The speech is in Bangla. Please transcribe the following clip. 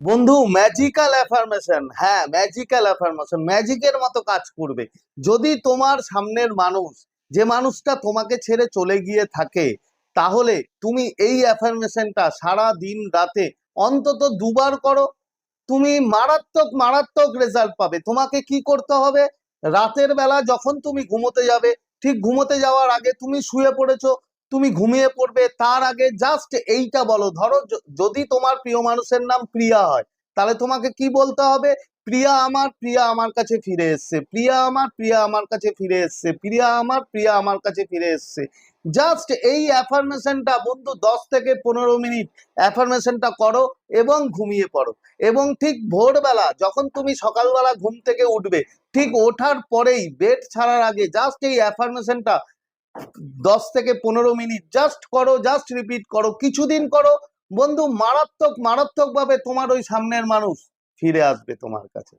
বন্ধু ম্যাজিক্যাল অ্যাফার্মেশন হ্যাঁ ম্যাজিক্যাল অ্যাফার্মেশন ম্যাজিকের মতো কাজ করবে। যদি তোমার সামনের মানুষ, যে মানুষটা তোমাকে ছেড়ে চলে গিয়ে থাকে, তাহলে তুমি এই অ্যাফার্মেশনটা সারা দিন রাতে অন্তত দুবার করো। তুমি মারাত্মক মারাত্মক রেজাল্ট পাবে। তোমাকে কি করতে হবে? রাতের বেলা যখন তুমি ঘুমোতে যাবে, ঠিক ঘুমোতে যাওয়ার আগে তুমি শুয়ে পড়েছো তুমি ঘুমিয়ে পড়বে, তার আগে জাস্ট এইটা বলো। ধরো যদি তোমার প্রিয় মানুষের নাম প্রিয়া হয়, তাহলে তোমাকে কি বলতে হবে? প্রিয়া আমার প্রিয়া আমার কাছে ফিরে এসছে। প্রিয়া আমার প্রিয়া আমার কাছে ফিরে এসছে। প্রিয়া আমার প্রিয়া আমার কাছে ফিরে এসছে। জাস্ট এই অ্যাফার্মেশনটা বন্ধু দশ থেকে পনেরো মিনিট অ্যাফার্মেশনটা করো এবং ঘুমিয়ে পড়ো। এবং ঠিক ভোরবেলা যখন তুমি সকালবেলা ঘুম থেকে উঠবে, ঠিক ওঠার পরেই বেড ছাড়ার আগে জাস্ট এই অ্যাফার্মেশনটা দশ থেকে পনেরো মিনিট জাস্ট করো জাস্ট রিপিট করো, কিছুদিন করো। বন্ধু, মারাত্মক মারাত্মক ভাবে তোমার ওই সামনের মানুষ ফিরে আসবে তোমার কাছে।